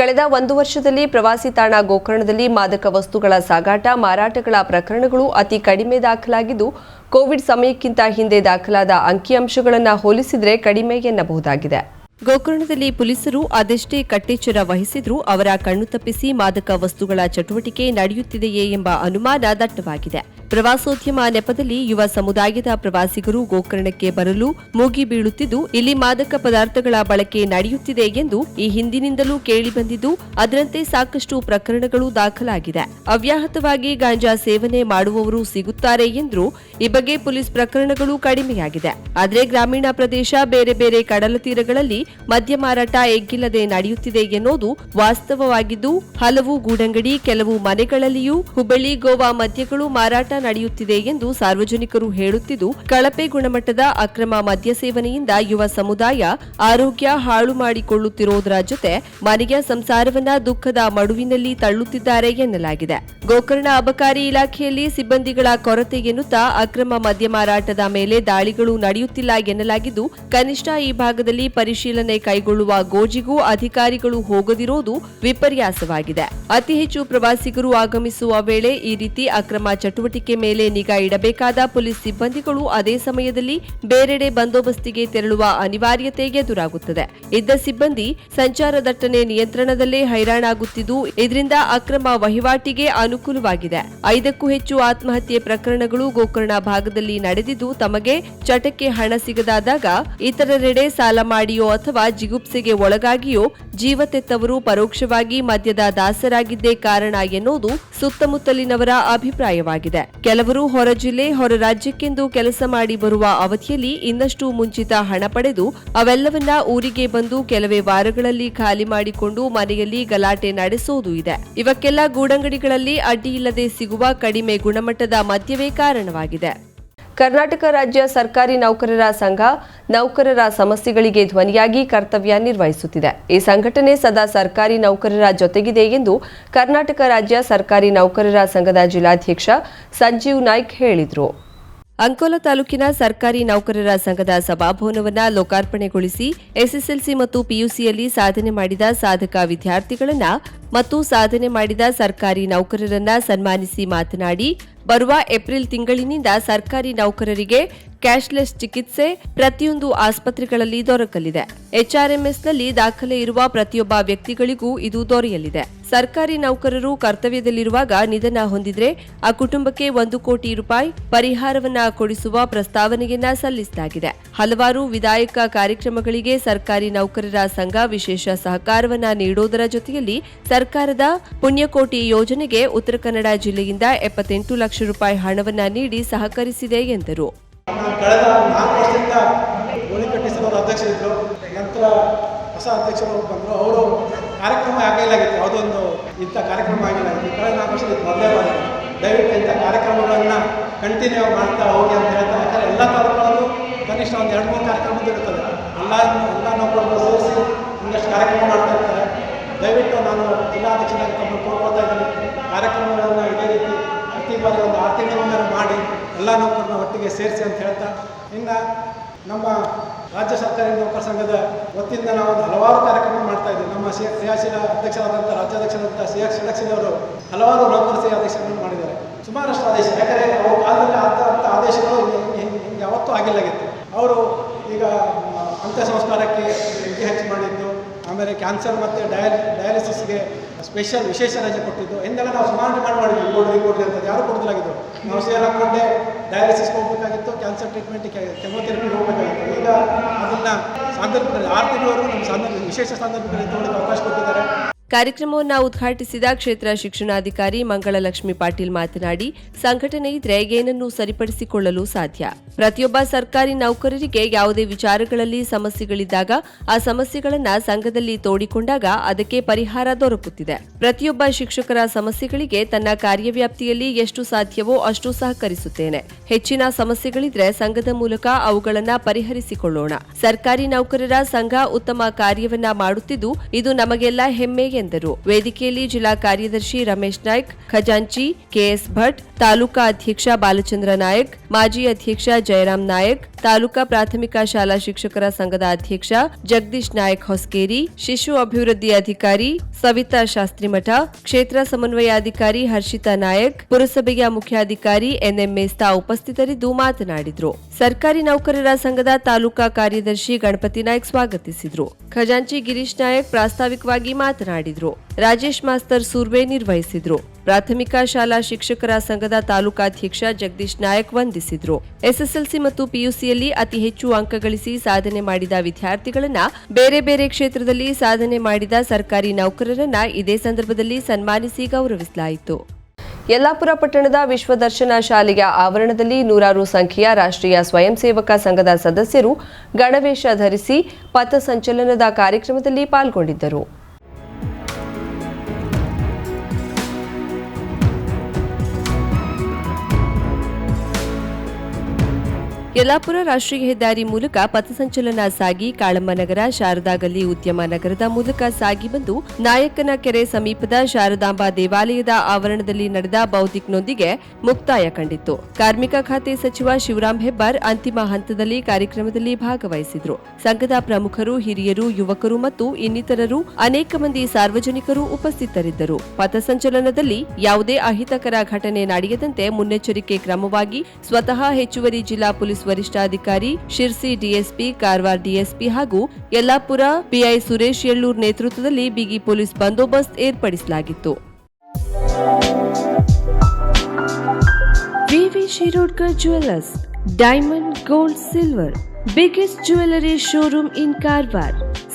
ಕಳೆದ ಒಂದು ವರ್ಷದಲ್ಲಿ ಪ್ರವಾಸಿ ತಾಣ ಗೋಕರ್ಣದಲ್ಲಿ ಮಾದಕ ವಸ್ತುಗಳ ಸಾಗಾಟ, ಮಾರಾಟಗಳ ಪ್ರಕರಣಗಳು ಅತಿ ಕಡಿಮೆ ದಾಖಲಾಗಿದ್ದು, ಕೋವಿಡ್ ಸಮಯಕ್ಕಿಂತ ಹಿಂದೆ ದಾಖಲಾದ ಅಂಕಿಅಂಶಗಳನ್ನು ಹೋಲಿಸಿದರೆ ಕಡಿಮೆ ಎನ್ನಬಹುದಾಗಿದೆ. ಗೋಕರ್ಣದಲ್ಲಿ ಪೊಲೀಸರು ಅದೆಷ್ಟೇ ಕಟ್ಟೆಚ್ಚರ ವಹಿಸಿದ್ರೂ ಅವರ ಕಣ್ಣು ತಪ್ಪಿಸಿ ಮಾದಕ ವಸ್ತುಗಳ ಚಟುವಟಿಕೆ ನಡೆಯುತ್ತಿದೆಯೇ ಎಂಬ ಅನುಮಾನ ದಟ್ಟವಾಗಿದೆ. ಪ್ರವಾಸೋದ್ಯಮ ನೆಪದಲ್ಲಿ ಯುವ ಸಮುದಾಯದ ಪ್ರವಾಸಿಗರು ಗೋಕರ್ಣಕ್ಕೆ ಬರಲು ಮೂಗಿ ಬೀಳುತ್ತಿದ್ದು, ಇಲ್ಲಿ ಮಾದಕ ಪದಾರ್ಥಗಳ ಬಳಕೆ ನಡೆಯುತ್ತಿದೆ ಎಂದು ಈ ಹಿಂದಿನಿಂದಲೂ ಕೇಳಿಬಂದಿದ್ದು ಅದರಂತೆ ಸಾಕಷ್ಟು ಪ್ರಕರಣಗಳು ದಾಖಲಾಗಿದೆ. ಅವ್ಯಾಹತವಾಗಿ ಗಾಂಜಾ ಸೇವನೆ ಮಾಡುವವರು ಸಿಗುತ್ತಾರೆ ಎಂದ್ರು ಈ ಬಗ್ಗೆ ಪೊಲೀಸ್ ಪ್ರಕರಣಗಳು ಕಡಿಮೆಯಾಗಿದೆ. ಆದರೆ ಗ್ರಾಮೀಣ ಪ್ರದೇಶ ಬೇರೆ ಬೇರೆ ಕಡಲ ತೀರಗಳಲ್ಲಿ ಮದ್ಯ ಮಾರಾಟ ಎಗ್ಗಿಲ್ಲದೆ ನಡೆಯುತ್ತಿದೆ ಎನ್ನುವುದು ವಾಸ್ತವವಾಗಿದ್ದು, ಹಲವು ಗೂಡಂಗಡಿ, ಕೆಲವು ಮನೆಗಳಲ್ಲಿಯೂ ಹುಬ್ಬಳ್ಳಿ, ಗೋವಾ ಮದ್ಯಗಳು ಮಾರಾಟ ನಡೆಯುತ್ತಿದೆ ಎಂದು ಸಾರ್ವಜನಿಕರು ಹೇಳುತ್ತಿದ್ದು, ಕಳಪೆ ಗುಣಮಟ್ಟದ ಅಕ್ರಮ ಮದ್ಯ ಸೇವನೆಯಿಂದ ಯುವ ಸಮುದಾಯ ಆರೋಗ್ಯ ಹಾಳು ಮಾಡಿಕೊಳ್ಳುತ್ತಿರುವುದರ ಜೊತೆ ಮನೆಯ ಸಂಸಾರವನ್ನ ದುಃಖದ ಮಡುವಿನಲ್ಲಿ ತಳ್ಳುತ್ತಿದ್ದಾರೆ ಎನ್ನಲಾಗಿದೆ. ಗೋಕರ್ಣ ಅಬಕಾರಿ ಇಲಾಖೆಯಲ್ಲಿ ಸಿಬ್ಬಂದಿಗಳ ಕೊರತೆ ಎನ್ನುತ್ತಾ ಅಕ್ರಮ ಮದ್ಯ ಮಾರಾಟದ ಮೇಲೆ ದಾಳಿಗಳು ನಡೆಯುತ್ತಿಲ್ಲ ಎನ್ನಲಾಗಿದ್ದು, ಕನಿಷ್ಠ ಈ ಭಾಗದಲ್ಲಿ ಪರಿಶೀಲನೆ ಕೈಗೊಳ್ಳುವ ಗೋಜಿಗೂ ಅಧಿಕಾರಿಗಳು ಹೋಗದಿರೋದು ವಿಪರ್ಯಾಸವಾಗಿದೆ. ಅತಿ ಹೆಚ್ಚು ಪ್ರವಾಸಿಗರು ಆಗಮಿಸುವ ವೇಳೆ ಈ ರೀತಿ ಅಕ್ರಮ ಚಟುವಟಿಕೆ ಮೇಲೆ ನಿಗಾ ಇಡಬೇಕಾದ ಪೊಲೀಸ್ ಸಿಬ್ಬಂದಿಗಳು ಅದೇ ಸಮಯದಲ್ಲಿ ಬೇರೆಡೆ ಬಂದೋಬಸ್ತಿಗೆ ತೆರಳುವ ಅನಿವಾರ್ಯತೆ ಎದುರಾಗುತ್ತದೆ. ಇದ್ದ ಸಿಬ್ಬಂದಿ ಸಂಚಾರ ದಟ್ಟಣೆ ನಿಯಂತ್ರಣದಲ್ಲೇ ಹೈರಾಣಾಗುತ್ತಿದ್ದು, ಇದರಿಂದ ಅಕ್ರಮ ವಹಿವಾಟಿಗೆ ಅನುಕೂಲವಾಗಿದೆ. ಐದಕ್ಕೂ ಹೆಚ್ಚು ಆತ್ಮಹತ್ಯೆ ಪ್ರಕರಣಗಳು ಗೋಕರ್ಣ ಭಾಗದಲ್ಲಿ ನಡೆದಿದ್ದು, ತಮಗೆ ಚಟಕ್ಕೆ ಹಣ ಸಿಗದಾದಾಗ ಇತರರೆಡೆ ಸಾಲ ಮಾಡಿಯೋ ಅಥವಾ ಜಿಗುಪ್ಸೆಗೆ ಒಳಗಾಗಿಯೋ ಜೀವತೆತ್ತವರು ಪರೋಕ್ಷವಾಗಿ ಮದ್ಯದ ದಾಸರಾಗಿದ್ದೇ ಕಾರಣ ಎನ್ನುವುದು ಸುತ್ತಮುತ್ತಲಿನವರ ಅಭಿಪ್ರಾಯವಾಗಿದೆ. ಕೆಲವರು ಹೊರ ಜಿಲ್ಲೆ, ಹೊರ ರಾಜ್ಯಕ್ಕೆಂದು ಕೆಲಸ ಮಾಡಿ ಬರುವ ಅವಧಿಯಲ್ಲಿ ಇನ್ನಷ್ಟು ಮುಂಚಿತ ಹಣ ಪಡೆದು ಅವೆಲ್ಲವನ್ನ ಊರಿಗೆ ಬಂದು ಕೆಲವೇ ವಾರಗಳಲ್ಲಿ ಖಾಲಿ ಮಾಡಿಕೊಂಡು ಮನೆಯಲ್ಲಿ ಗಲಾಟೆ ನಡೆಸೋದು ಇದೆ. ಇವಕ್ಕೆಲ್ಲ ಗೂಡಂಗಡಿಗಳಲ್ಲಿ ಅಡ್ಡಿಯಿಲ್ಲದೆ ಸಿಗುವ ಕಡಿಮೆ ಗುಣಮಟ್ಟದ ಮದ್ಯವೇ ಕಾರಣವಾಗಿದೆ. ಕರ್ನಾಟಕ ರಾಜ್ಯ ಸರ್ಕಾರಿ ನೌಕರರ ಸಂಘ ನೌಕರರ ಸಮಸ್ಯೆಗಳಿಗೆ ಧ್ವನಿಯಾಗಿ ಕರ್ತವ್ಯ ನಿರ್ವಹಿಸುತ್ತಿದೆ. ಈ ಸಂಘಟನೆ ಸದಾ ಸರ್ಕಾರಿ ನೌಕರರ ಜೊತೆಗಿದೆ ಎಂದು ಕರ್ನಾಟಕ ರಾಜ್ಯ ಸರ್ಕಾರಿ ನೌಕರರ ಸಂಘದ ಜಿಲ್ಲಾಧ್ಯಕ್ಷ ಸಂಜೀವ್ ನಾಯ್ಕ್ ಹೇಳಿದರು. ಅಂಕೋಲ ತಾಲೂಕಿನ ಸರ್ಕಾರಿ ನೌಕರರ ಸಂಘದ ಸಭಾಭವನವನ್ನು ಲೋಕಾರ್ಪಣೆಗೊಳಿಸಿ ಎಸ್ಎಸ್ಎಲ್ಸಿ ಮತ್ತು ಪಿಯುಸಿಯಲ್ಲಿ ಸಾಧನೆ ಮಾಡಿದ ಸಾಧಕ ವಿದ್ಯಾರ್ಥಿಗಳನ್ನು ಮತ್ತು ಸಾಧನೆ ಮಾಡಿದ ಸರ್ಕಾರಿ ನೌಕರರನ್ನ ಸನ್ಮಾನಿಸಿ ಮಾತನಾಡಿ ಬರುವ ಏಪ್ರಿಲ್ ತಿಂಗಳಿನಿಂದ ಸರ್ಕಾರಿ ನೌಕರರಿಗೆ ಕ್ಯಾಶ್ಲೆಸ್ ಚಿಕಿತ್ಸೆ ಪ್ರತಿಯೊಂದು ಆಸ್ಪತ್ರೆಗಳಲ್ಲಿ ದೊರಕಲಿದೆ. ಎಚ್ಆರ್ಎಂಎಸ್ನಲ್ಲಿ ದಾಖಲೆ ಇರುವ ಪ್ರತಿಯೊಬ್ಬ ವ್ಯಕ್ತಿಗಳಿಗೂ ಇದು ದೊರೆಯಲಿದೆ. ಸರ್ಕಾರಿ ನೌಕರರು ಕರ್ತವ್ಯದಲ್ಲಿರುವಾಗ ನಿಧನ ಹೊಂದಿದ್ರೆ ಆ ಕುಟುಂಬಕ್ಕೆ ಒಂದು ಕೋಟಿ ರೂಪಾಯಿ ಪರಿಹಾರವನ್ನ ಕೊಡಿಸುವ ಪ್ರಸ್ತಾವನೆಯನ್ನ ಸಲ್ಲಿಸಲಾಗಿದೆ. ಹಲವಾರು ವಿಧಾಯಕ ಕಾರ್ಯಕ್ರಮಗಳಿಗೆ ಸರ್ಕಾರಿ ನೌಕರರ ಸಂಘ ವಿಶೇಷ ಸಹಕಾರವನ್ನ ನೀಡುವುದರ ಜೊತೆಯಲ್ಲಿ ಸರ್ಕಾರದ ಪುಣ್ಯಕೋಟಿ ಯೋಜನೆಗೆ ಉತ್ತರ ಕನ್ನಡ ಜಿಲ್ಲೆಯಿಂದ ಎಪ್ಪತ್ತೆಂಟು ಲಕ್ಷ ರೂಪಾಯಿ ಹಣವನ್ನ ನೀಡಿ ಸಹಕರಿಸಿದೆ ಎಂದರು. ಕಳೆದ ನಾಲ್ಕು ವರ್ಷದಿಂದ ಗೋಣಿ ಅಧ್ಯಕ್ಷ ಅಧ್ಯಕ್ಷರಿದ್ದರು ನಂತರ ಹೊಸ ಅಧ್ಯಕ್ಷರು ಬಂದರು. ಅವರು ಕಾರ್ಯಕ್ರಮ ಆಗಿಲ್ಲಾಗಿತ್ತು ಯಾವುದೊಂದು ಇಂಥ ಕಾರ್ಯಕ್ರಮ ಆಗಿಲ್ಲಾಗಿತ್ತು ಕಳೆದ ನಾಲ್ಕು ವರ್ಷದಿಂದ ಮೊದಲೇ ಬಾರಿ ದಯವಿಟ್ಟು ಇಂಥ ಕಾರ್ಯಕ್ರಮಗಳನ್ನು ಕಂಟಿನ್ಯೂ ಮಾಡ್ತಾ ಹೋಗಿ ಅಂತ ಹೇಳ್ತಾ ಯಾಕಂದರೆ ಎಲ್ಲ ತಾಲೂಕುಗಳಲ್ಲೂ ಕನಿಷ್ಠ ಒಂದು ಎರಡು ಮೂರು ಕಾರ್ಯಕ್ರಮದ ಇರ್ತದೆ ಎಲ್ಲ ಎಲ್ಲ ನೌಕರರು ಸೇರಿಸಿ ಒಂದಷ್ಟು ಕಾರ್ಯಕ್ರಮ ಮಾಡ್ತಾ ಇರ್ತಾರೆ. ದಯವಿಟ್ಟು ನಾನು ಜಿಲ್ಲಾಧ್ಯಕ್ಷನಾಗಿ ತಮ್ಮನ್ನು ಕೋರ್ಕೊಳ್ತಾ ಇದ್ದೀನಿ ಕಾರ್ಯಕ್ರಮಗಳನ್ನು ಇದೇ ರೀತಿ ಪ್ರತಿ ಬಾರಿ ಒಂದು ಆರು ತಿಂಗಳಿಗೊಮ್ಮೆ ಮಾಡಿ ಎಲ್ಲ ನೌಕರನ್ನ ಒಟ್ಟಿಗೆ ಅಂತ ಹೇಳ್ತಾ, ಇನ್ನು ನಮ್ಮ ರಾಜ್ಯ ಸರ್ಕಾರಿ ನೌಕರ ಸಂಘದ ವತಿಯಿಂದ ನಾವು ಒಂದು ಹಲವಾರು ಕಾರ್ಯಕ್ರಮ ಮಾಡ್ತಾ ಇದ್ದೀವಿ. ನಮ್ಮ ಸಿ ಕ್ರಿಯಾಶೀಲ ಅಧ್ಯಕ್ಷರಾದಂಥ ರಾಜ್ಯಾಧ್ಯಕ್ಷರಾದಂಥ ಸಿ ಎಸ್ ಷಡಕ್ಷರವರು ಹಲವಾರು ನೌಕರ ಸೇವೆ ಆದೇಶಗಳನ್ನು ಮಾಡಿದ್ದಾರೆ. ಸುಮಾರಷ್ಟು ಆದೇಶ. ಯಾಕಂದರೆ ಅವ್ರ ಕಾಲದಲ್ಲಿ ಆದಂಥ ಆದೇಶಗಳು ಯಾವತ್ತೂ ಆಗಿಲ್ಲಾಗಿತ್ತು ಅವರು ಈಗ ಅಂತ್ಯ ಸಂಸ್ಕಾರಕ್ಕೆ ಆಮೇಲೆ ಕ್ಯಾನ್ಸರ್ ಮತ್ತು ಡಯಾಲಿ, ಡಯಾಲಿಸಿಸ್ಗೆ ಸ್ಪೆಷಲ್ ವಿಶೇಷ ರಜೆ ಕೊಟ್ಟಿದ್ದು. ಹಿಂದೆಲ್ಲ ನಾವು ಸುಮಾರು ಡಿಮಾಂಡ್ ಮಾಡಿದ್ವಿ. ಕೊಡ್ರಿ ಕೊಡ್ರಿ ಅಂತ ಯಾರು ಕೊಡೋದಿಲ್ಲಾಗಿತ್ತು ನಾವು ಸೇರ್ ಹಾಕೊಂಡೆ ಡಯಾಲಿಸಿಸ್ಗೆ ಹೋಗಬೇಕಾಗಿತ್ತು, ಕ್ಯಾನ್ಸರ್ ಟ್ರೀಟ್ಮೆಂಟ್ಗೆ ಕೆಮೊಥೆರಪಿಗೆ ಹೋಗಬೇಕಾಗಿತ್ತು. ಈಗ ಅದನ್ನು ಸಾಂದರ್ಭದಲ್ಲಿ ಆರು ತಿಂಗಳವರೆಗೂ ನಮ್ಮ ಸಂದರ್ಭ, ವಿಶೇಷ ಸಂದರ್ಭದಲ್ಲಿ ತಗೊಳ್ಳೋಕೆ ಅವಕಾಶ ಕೊಟ್ಟಿದ್ದಾರೆ. ಕಾರ್ಯಕ್ರಮವನ್ನು ಉದ್ಘಾಟಿಸಿದ ಕ್ಷೇತ್ರ ಶಿಕ್ಷಣಾಧಿಕಾರಿ ಮಂಗಳಲಕ್ಷ್ಮಿ ಪಾಟೀಲ್ ಮಾತನಾಡಿ, ಸಂಘಟನೆ ಇದ್ರೆ ಏನನ್ನು ಸರಿಪಡಿಸಿಕೊಳ್ಳಲು ಸಾಧ್ಯ. ಪ್ರತಿಯೊಬ್ಬ ಸರ್ಕಾರಿ ನೌಕರರಿಗೆ ಯಾವುದೇ ವಿಚಾರಗಳಲ್ಲಿ ಸಮಸ್ಯೆಗಳಿದ್ದಾಗ, ಆ ಸಮಸ್ಯೆಗಳನ್ನ ಸಂಘದಲ್ಲಿ ತೋಡಿಕೊಂಡಾಗ ಅದಕ್ಕೆ ಪರಿಹಾರ ದೊರಕುತ್ತಿದೆ. ಪ್ರತಿಯೊಬ್ಬ ಶಿಕ್ಷಕರ ಸಮಸ್ಯೆಗಳಿಗೆ ತನ್ನ ಕಾರ್ಯವ್ಯಾಪ್ತಿಯಲ್ಲಿ ಎಷ್ಟು ಸಾಧ್ಯವೋ ಅಷ್ಟು ಸಹಕರಿಸುತ್ತೇನೆ. ಹೆಚ್ಚಿನ ಸಮಸ್ಯೆಗಳಿದ್ರೆ ಸಂಘದ ಮೂಲಕ ಅವುಗಳನ್ನು ಪರಿಹರಿಸಿಕೊಳ್ಳೋಣ. ಸರ್ಕಾರಿ ನೌಕರರ ಸಂಘ ಉತ್ತಮ ಕಾರ್ಯವನ್ನ ಮಾಡುತ್ತಿದ್ದು, ಇದು ನಮಗೆಲ್ಲ ಹೆಮ್ಮೆ ಎಂದರು. ವೇದಿಕೆಯಲ್ಲಿ ಜಿಲ್ಲಾ ಕಾರ್ಯದರ್ಶಿ ರಮೇಶ್ ನಾಯ್ಕ್, ಖಜಾಂಚಿ, ಕೆಎಸ್ ಭಟ್, ತಾಲೂಕಾ ಅಧ್ಯಕ್ಷ ಬಾಲಚಂದ್ರ ನಾಯಕ್, ಮಾಜಿ ಅಧ್ಯಕ್ಷ ಜಯರಾಮ್ ನಾಯಕ್, ತಾಲೂಕಾ ಪ್ರಾಥಮಿಕ ಶಾಲಾ ಶಿಕ್ಷಕರ ಸಂಘದ ಅಧ್ಯಕ್ಷ ಜಗದೀಶ್ ನಾಯಕ್ ಹೊಸಕೇರಿ ಶಿಶು ಅಭಿವೃದ್ಧಿ ಅಧಿಕಾರಿ ಸವಿತಾ ಶಾಸ್ತ್ರಿಮಠ, ಕ್ಷೇತ್ರ ಸಮನ್ವಯಾಧಿಕಾರಿ ಹರ್ಷಿತಾ ನಾಯಕ್, ಪುರಸಭೆಯ ಮುಖ್ಯಾಧಿಕಾರಿ ಎನ್ಎಂ ಮೇಸ್ತಾ ಉಪಸ್ಥಿತರಿದ್ದು ಮಾತನಾಡಿದರು. ಸರ್ಕಾರಿ ನೌಕರರ ಸಂಘದ ತಾಲೂಕಾ ಕಾರ್ಯದರ್ಶಿ ಗಣಪತಿ ನಾಯಕ್ ಸ್ವಾಗತಿಸಿದ್ರು. ಖಜಾಂಚಿ ಗಿರೀಶ್ ನಾಯಕ್ ಪ್ರಾಸ್ತಾವಿಕವಾಗಿ ಮಾತನಾಡಿದ್ರು. ರಾಜೇಶ್ ಮಾಸ್ತರ್ ಸೂರ್ವೆ ನಿರ್ವಹಿಸಿದ್ರು. ಪ್ರಾಥಮಿಕ ಶಾಲಾ ಶಿಕ್ಷಕರ ಸಂಘದ ತಾಲೂಕಾಧ್ಯಕ್ಷ ಜಗದೀಶ್ ನಾಯಕ್ ವಂದಿಸಿದ್ರು. ಎಸ್ಎಸ್ಎಲ್ಸಿ ಮತ್ತು ಪಿಯುಸಿಯಲ್ಲಿ ಅತಿ ಹೆಚ್ಚು ಅಂಕ ಗಳಿಸಿ ಸಾಧನೆ ಮಾಡಿದ ವಿದ್ಯಾರ್ಥಿಗಳನ್ನ ಬೇರೆ ಬೇರೆ ಕ್ಷೇತ್ರದಲ್ಲಿ ಸಾಧನೆ ಮಾಡಿದ ಸರ್ಕಾರಿ ನೌಕರರನ್ನ ಇದೇ ಸಂದರ್ಭದಲ್ಲಿ ಸನ್ಮಾನಿಸಿ ಗೌರವಿಸಲಾಯಿತು. ಯಲ್ಲಾಪುರ ಪಟ್ಟಣದ ವಿಶ್ವದರ್ಶನ ಶಾಲೆಯ ಆವರಣದಲ್ಲಿ ನೂರಾರು ಸಂಖ್ಯೆಯ ರಾಷ್ಟ್ರೀಯ ಸ್ವಯಂ ಸೇವಕ ಸಂಘದ ಸದಸ್ಯರು ಗಣವೇಶ ಧರಿಸಿ ಪಥಸಂಚಲನದ ಕಾರ್ಯಕ್ರಮದಲ್ಲಿ ಪಾಲ್ಗೊಂಡಿದ್ದರು. ಯಲ್ಲಾಪುರ ರಾಷ್ಟ್ರೀಯ ಹೆದ್ದಾರಿ ಮೂಲಕ ಪಥಸಂಚಲನ ಸಾಗಿ ಕಾಳಮ್ಮನಗರ ಶಾರದಾ ಗಲ್ಲಿ ಉದ್ಯಮ ನಗರದ ಮೂಲಕ ಸಾಗಿ ಬಂದು ನಾಯಕನ ಕೆರೆ ಸಮೀಪದ ಶಾರದಾಂಬಾ ದೇವಾಲಯದ ಆವರಣದಲ್ಲಿ ನಡೆದ ಬೌದ್ಧಿಕ್ನೊಂದಿಗೆ ಮುಕ್ತಾಯ ಕಂಡಿತು ಕಾರ್ಮಿಕ ಖಾತೆ ಸಚಿವ ಶಿವರಾಂ ಹೆಬ್ಬಾರ್ ಅಂತಿಮ ಹಂತದಲ್ಲಿ ಕಾರ್ಯಕ್ರಮದಲ್ಲಿ ಭಾಗವಹಿಸಿದ್ರು. ಸಂಘದ ಪ್ರಮುಖರು, ಹಿರಿಯರು, ಯುವಕರು ಮತ್ತು ಇನ್ನಿತರರು ಅನೇಕ ಮಂದಿ ಸಾರ್ವಜನಿಕರು ಉಪಸ್ಥಿತರಿದ್ದರು. ಪಥಸಂಚಲನದಲ್ಲಿ ಯಾವುದೇ ಅಹಿತಕರ ಘಟನೆ ನಡೆಯದಂತೆ ಮುನ್ನೆಚ್ಚರಿಕೆ ಕ್ರಮವಾಗಿ ಸ್ವತಃ ಹೆಚ್ಚುವರಿ ಜಿಲ್ಲಾ ಪೊಲೀಸ್ ವರಿಷ್ಠಾಧಿಕಾರಿ ಶಿರ್ಸಿ ಡಿಎಸ್ಪಿ, ಕಾರವಾರ ಡಿಎಸ್ಪಿ ಹಾಗೂ ಯಲ್ಲಾಪುರ ಪಿಐ ಸುರೇಶ್ ಯಳ್ಳೂರ್ ನೇತೃತ್ವದಲ್ಲಿ ಬಿಗಿ ಪೊಲೀಸ್ ಬಂದೋಬಸ್ತ್ ಏರ್ಪಡಿಸಲಾಗಿತ್ತು. V V Shirodkar jewellers, diamond, gold, silver, biggest jewellery showroom in Karwar.